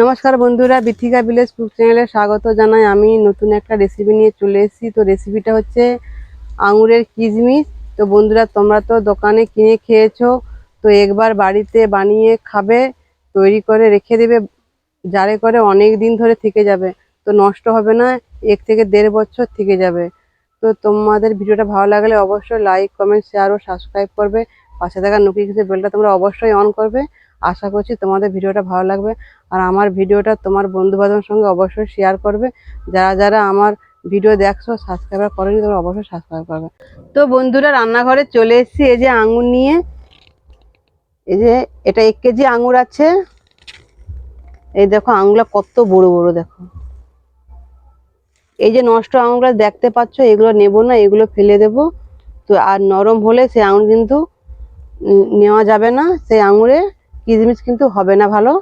নমস্কার বন্ধুরা, Bithika village cook চ্যানেলে স্বাগত জানাই। আমি নতুন একটা রেসিপি নিয়ে চলে এসেছি। তো রেসিপিটা হচ্ছে আঙুরের কিশমিশ। তো বন্ধুরা, তোমরা তো দোকানে কিনে খেয়েছো। তো একবার বাড়িতে বানিয়ে খাবে, তৈরি করে রেখে দেবে, যারে করে অনেক দিন ধরে থেকে যাবে। তো নষ্ট হবে না, এক থেকে দেড় বছর থেকে যাবে। তো তোমাদের ভিডিওটা ভালো লাগলে অবশ্যই লাইক কমেন্ট শেয়ার ও সাবস্ক্রাইব করবে। পাশে থাকা নোটিফিকেশন বেলটা তোমরা অবশ্যই অন করবে। আশা করছি তোমাদের ভিডিওটা ভালো লাগবে। আর আমার ভিডিওটা তোমার বন্ধু বান্ধবের সঙ্গে অবশ্যই শেয়ার করবে। যারা যারা আমার ভিডিও দেখছ সাবস্ক্রাইব করেনি, তোমরা অবশ্যই সাবস্ক্রাইব করবে। তো বন্ধুরা, রান্নাঘরে চলে এসেছি এই যে আঙুর নিয়ে। এই যে, এটা এক কেজি আঙুর আছে। এই দেখো, আঙুরগুলো কত বড় বড়, দেখো। এই যে নষ্ট আঙুরগুলো দেখতে পাচ্ছ, এগুলো নেব না, এগুলো ফেলে দেব। তো আর নরম হলে সেই আঙুর কিন্তু নেওয়া যাবে না, সেই আঙুরে। কিশমিশ কিন্তু হবে না ভালো।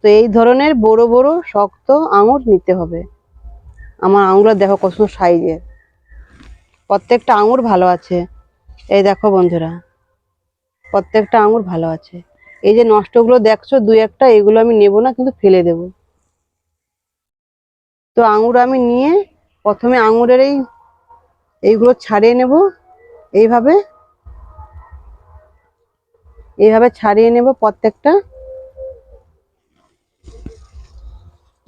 তো এই ধরনের বড় বড় শক্ত আঙুর নিতে হবে। আমার আঙুরগুলো দেখো কত সাইজের প্রত্যেকটা আঙুর ভালো আছে। এই দেখো বন্ধুরা, প্রত্যেকটা আঙুর ভালো আছে। এই যে নষ্টগুলো দেখছ দুই একটা এগুলো আমি নেব না, কিন্তু ফেলে দেব। তো আঙুর আমি নিয়ে প্রথমে আঙুরের এই, এইগুলো ছাড়িয়ে নেব। এইভাবে এইভাবে ছাড়িয়ে নেব প্রত্যেকটা।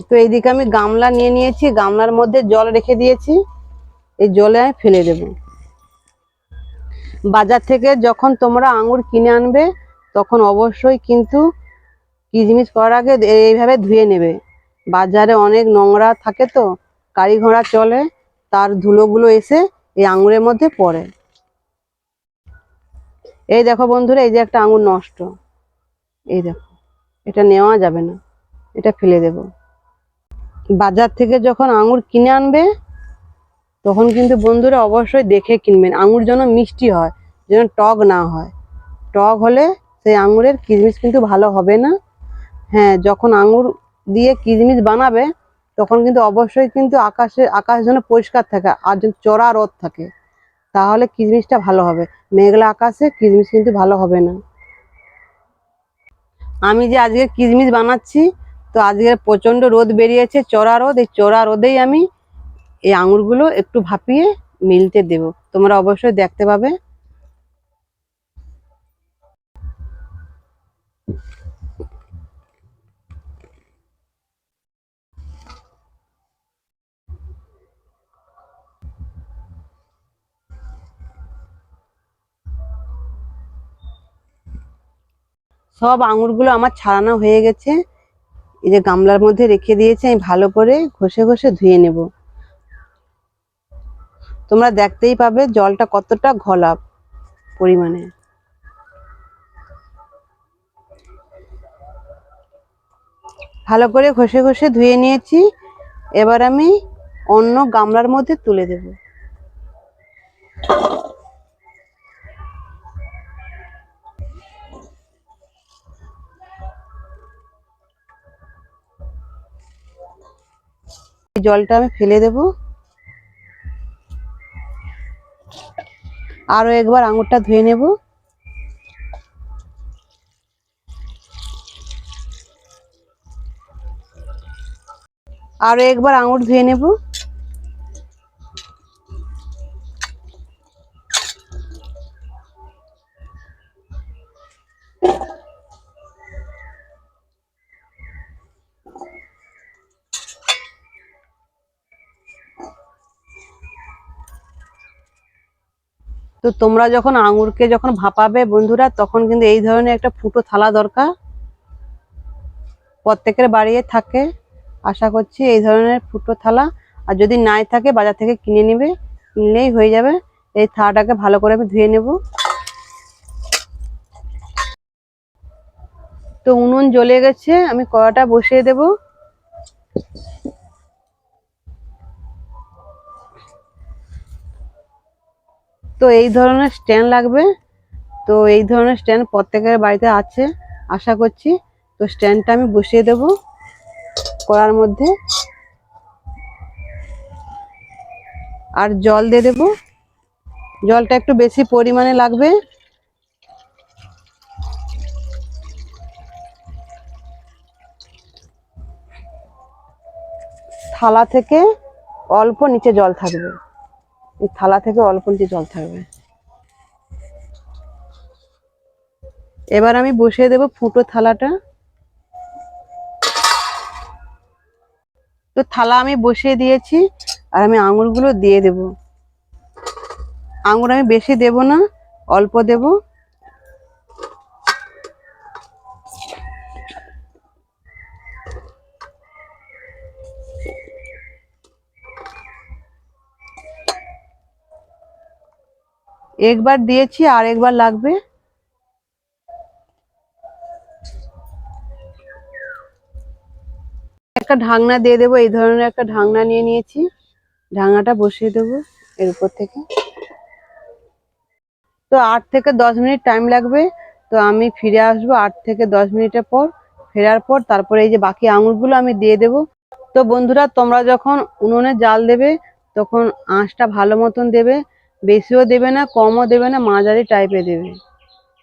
তো এইদিকে আমি গামলা নিয়ে নিয়েছি, গামলার মধ্যে জল রেখে দিয়েছি, এই জলে আমি ফেলে দেব। বাজার থেকে যখন তোমরা আঙুর কিনে আনবে, তখন অবশ্যই কিন্তু কিচমিচ করার আগে এইভাবে ধুয়ে নেবে। বাজারে অনেক নোংরা থাকে তো গাড়ি ঘোড়া চলে, তার ধুলোগুলো এসে এই আঙুরের মধ্যে পড়ে। এই দেখো বন্ধুরা, এই যে একটা আঙুর নষ্ট। এই দেখো, এটা নেওয়া যাবে না, এটা ফেলে দেব। বাজার থেকে যখন আঙুর কিনে আনবে, তখন কিন্তু বন্ধুরা অবশ্যই দেখে কিনবেন। আঙুর যেন মিষ্টি হয়, যেন টক না হয়। টক হলে সেই আঙুরের কিশমিশ কিন্তু ভালো হবে না। হ্যাঁ যখন আঙুর দিয়ে কিশমিশ বানাবে, তখন কিন্তু অবশ্যই কিন্তু আকাশে, আকাশ যেন পরিষ্কার থাকে, আর যেন চড়া রোদ থাকে। তাহলে কিশমিশটা ভালো হবে? মেঘলা আকাশে কিশমিশ কিন্তু ভালো হবে না। আমি যে আজকে কিশমিশ বানাচ্ছি, তো আজকে প্রচণ্ড রোদ বেরিয়েছে, চড়া রোদ, এই চড়া রোদেই আমি এই আঙুরগুলো একটু ভাপিয়ে মিলতে দেব। তোমরা অবশ্যই দেখতে পাবে। সব আঙুরগুলো আমার ছাড়ানো হয়ে গেছে। এই যে গামলার মধ্যে রেখে দিয়েছি, আমি ভালো করে ঘষে ঘষে ধুয়ে নেব। তোমরা দেখতেই পাবে জলটা কতটা ঘোলা পরিমাণে। ভালো করে ঘষে ঘষে ধুয়ে নিয়েছি। এবার আমি অন্য গামলার মধ্যে তুলে দেব। জলটা আমি ফেলে দেব। আরও একবার আঙুরটা ধুয়ে নেব। আরও একবার আঙুর ধুয়ে নেব। তো তোমরা যখন আঙুরকে যখন ভাপাবে বন্ধুরা, তখন কিন্তু এই ধরনের একটা ফুটো থালা দরকার। প্রত্যেকের বাড়িতে থাকে। আশা করছি এই ধরনের ফুটো থালা। আর যদি নাই থাকে, বাজার থেকে কিনে নেবে। কিনলেই হয়ে যাবে। এই থালাটাকে ভালো করে আমি ধুয়ে নেব। তো উনুন জ্বলে গেছে। আমি কড়াটা বসিয়ে দেব। তো এই ধরনের স্ট্যান্ড লাগবে। তো এই ধরনের স্ট্যান্ড প্রত্যেকের বাড়িতে আছে, আশা করছি। তো স্ট্যান্ডটা আমি বসিয়ে দেব করার মধ্যে। আর জল দিয়ে দেব। জলটা একটু বেশি পরিমাণে লাগবে। থালা থেকে অল্প নিচে জল থাকবে। এই থালা থেকে অল্প জল থাকবে। এবার আমি বসিয়ে দেব ফুটো থালাটা। তো থালা আমি বসিয়ে দিয়েছি, আর আমি আঙুরগুলো দিয়ে দেব। আঙুর আমি বেশি দেব না, অল্প দেব। একবার দিয়েছি, আর একবার লাগবে? একটা ঢাকনা দিয়ে দেবো, এই ধরনের একটা ঢাকনা নিয়ে নিয়েছি। ঢাকনাটা বসিয়ে দেবো এর উপর থেকে। তো আট থেকে দশ মিনিট টাইম লাগবে। তো আমি ফিরে আসব আট থেকে দশ মিনিটের পর, ফেরার পর, তারপরে এই যে বাকি আঙুরগুলো আমি দিয়ে দেব। তো বন্ধুরা, তোমরা যখন উনুনে জাল দেবে, তখন আঁশটা ভালো মতন দেবে। বেশিও দেবে না, কমও দেবে না, মাঝারি টাইপে দেবে।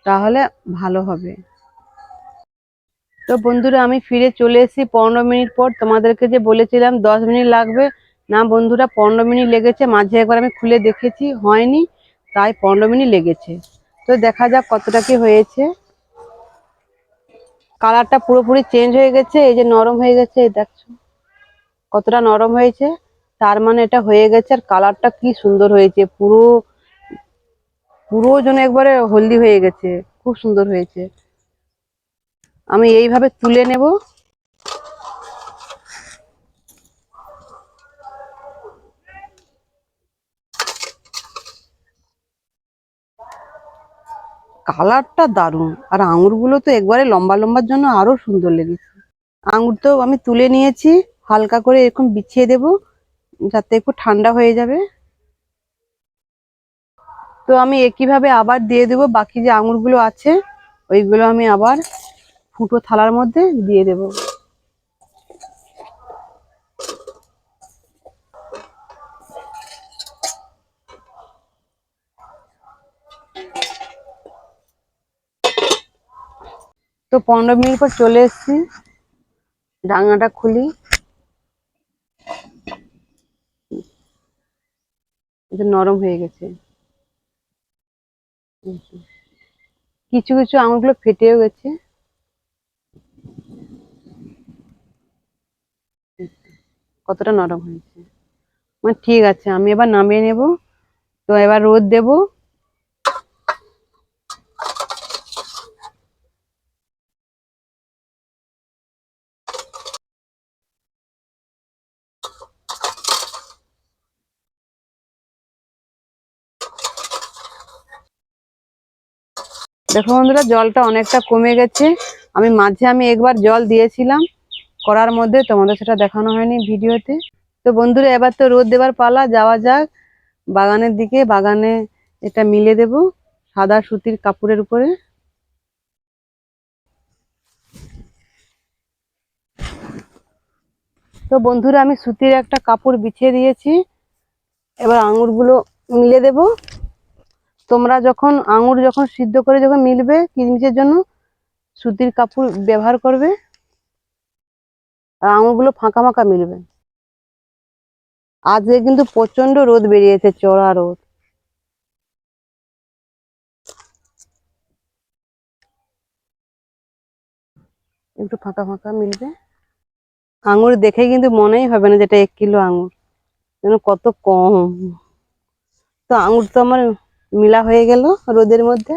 তাহলে ভালো হবে। তো বন্ধুরা, আমি ফিরে চলে এসেছি পনেরো মিনিট পর। তোমাদেরকে যে বলেছিলাম দশ মিনিট লাগবে। না বন্ধুরা, পনেরো মিনিট লেগেছে। মাঝে একবার আমি খুলে দেখেছি, হয়নি, তাই পনেরো মিনিট লেগেছে। তো দেখা যাক কতটা কি হয়েছে। কালারটা পুরোপুরি চেঞ্জ হয়ে গেছে, এই যে নরম হয়ে গেছে, এই দেখছ। কতটা নরম হয়েছে। তার মানে এটা হয়ে গেছে আর কালারটা কি সুন্দর হয়েছে। পুরো পুরো যেন একবারে হলদি হয়ে গেছে। খুব সুন্দর হয়েছে। আমি এইভাবে তুলে নেব। কালারটা দারুণ। আর আঙুরগুলো তো একবারে লম্বা লম্বার জন্য আরও সুন্দর লেগেছে। আঙুর তো আমি তুলে নিয়েছি। হালকা করে এরকম বিছিয়ে দেব। যাতে একটু ঠান্ডা হয়ে যাবে। তো আমি একইভাবে আবার দিয়ে দেবো? বাকি যে আঙুরগুলো আছে, ওইগুলো আমি আবার ফুটো থালার মধ্যে দিয়ে দেব। তো পনেরো মিনিট পর চলে এসেছি। ডাঙাটা খুলি। এটা নরম হয়ে গেছে। কিছু কিছু আঙুলগুলো ফেটেও গেছে। কতটা নরম হয়েছে। মানে ঠিক আছে, আমি এবার নামিয়ে নেব। তো এবার রোদ দেব। দেখো বন্ধুরা, জলটা অনেকটা কমে গেছে। আমি মাঝে আমি একবার জল দিয়েছিলাম, করার মধ্যে তোমাদের সেটা দেখানো হয়নি ভিডিওতে। তো বন্ধুরা, এবার তো রোদ দেবার পালা, যাওয়া যাক। বাগানের দিকে, বাগানে এটা মিলে দেব, সাদা সুতির কাপড়ের উপরে। তো বন্ধুরা, আমি সুতির একটা কাপড় বিছিয়ে দিয়েছি। এবার আঙুরগুলো মিলে দেব। তোমরা যখন আঙুর যখন সিদ্ধ করে যখন মিলবে কিচমিচের জন্য, সুতির কাপড় ব্যবহার করবে, আর আঙুরগুলো ফাঁকা ফাঁকা মিলবে। আজকে কিন্তু প্রচণ্ড রোদ বেরিয়েছে, চড়া রোদ। একটু ফাঁকা ফাঁকা মিলবে। আঙুর দেখে কিন্তু মনেই হবে না যেটা এক কিলো আঙুর। যেন কত কম। তো আঙুর তো আমার মিলা হয়ে গেল রোদের মধ্যে।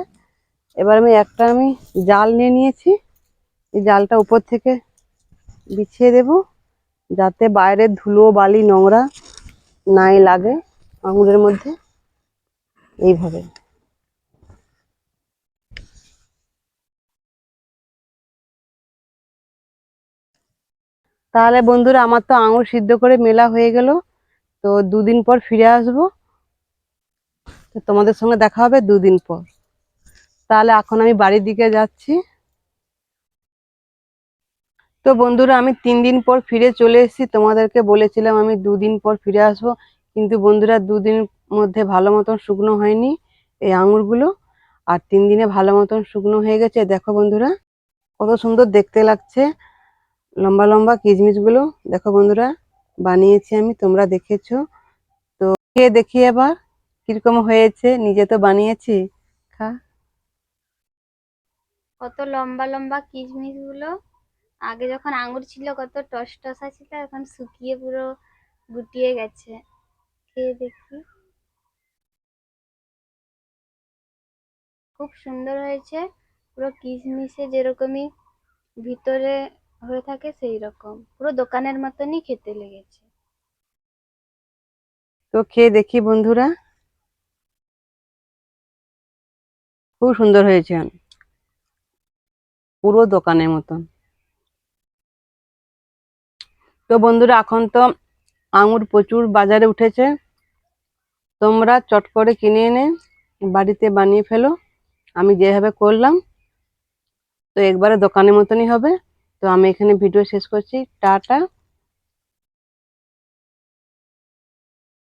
এবার আমি একটা আমি জাল নিয়ে নিয়েছি। এই জালটা উপর থেকে বিছিয়ে দেব যাতে বাইরের ধুলো, বালি, নোংরা নাই লাগে আঙুরের মধ্যে। এইভাবে। তাহলে বন্ধুরা, আমার তো আঙুর সিদ্ধ করে মেলা হয়ে গেল। তো দুদিন পর ফিরে আসব। তো তোমাদের সঙ্গে দেখা হবে দুদিন পর। তাহলে এখন আমি বাড়ির দিকে যাচ্ছি। তো বন্ধুরা, আমি তিন দিন পর ফিরে চলে এসেছি। তোমাদেরকে বলেছিলাম আমি দুদিন পর ফিরে আসব। কিন্তু বন্ধুরা দুদিনের মধ্যে ভালো মতন শুকনো হয়নি এই আঙুরগুলো। আর তিন দিনে ভালো মতন শুকনো হয়ে গেছে। দেখো বন্ধুরা, কত সুন্দর দেখতে লাগছে। লম্বা লম্বা কিচমিচগুলো দেখো বন্ধুরা, বানিয়েছি আমি, তোমরা দেখেছ। তো খেয়ে দেখি এবার। কীরকম হয়েছে? নিজে তো বানিয়েছি। খা। কত লম্বা লম্বা কিশমিশগুলো আগে যখন আঙুর ছিল কত টস টসা ছিল এখন শুকিয়ে পুরো গুটিয়ে গেছে। খেয়ে দেখি। খুব সুন্দর হয়েছে। পুরো কিশমিশে যেরকমই ভিতরে হয়ে থাকে সেই রকম পুরো দোকানের মতনই খেতে লেগেছে। তো খেয়ে দেখি বন্ধুরা। খুব সুন্দর হয়েছে। পুরো দোকানের মতন। তো বন্ধুরা, এখন তো আঙুর প্রচুর বাজারে উঠেছে। তোমরা চট করে কিনে এনে বাড়িতে বানিয়ে ফেলো। আমি যেভাবে করলাম, তো একবারে দোকানের মতনই হবে। তো আমি এখানে ভিডিও শেষ করছি। টাটা।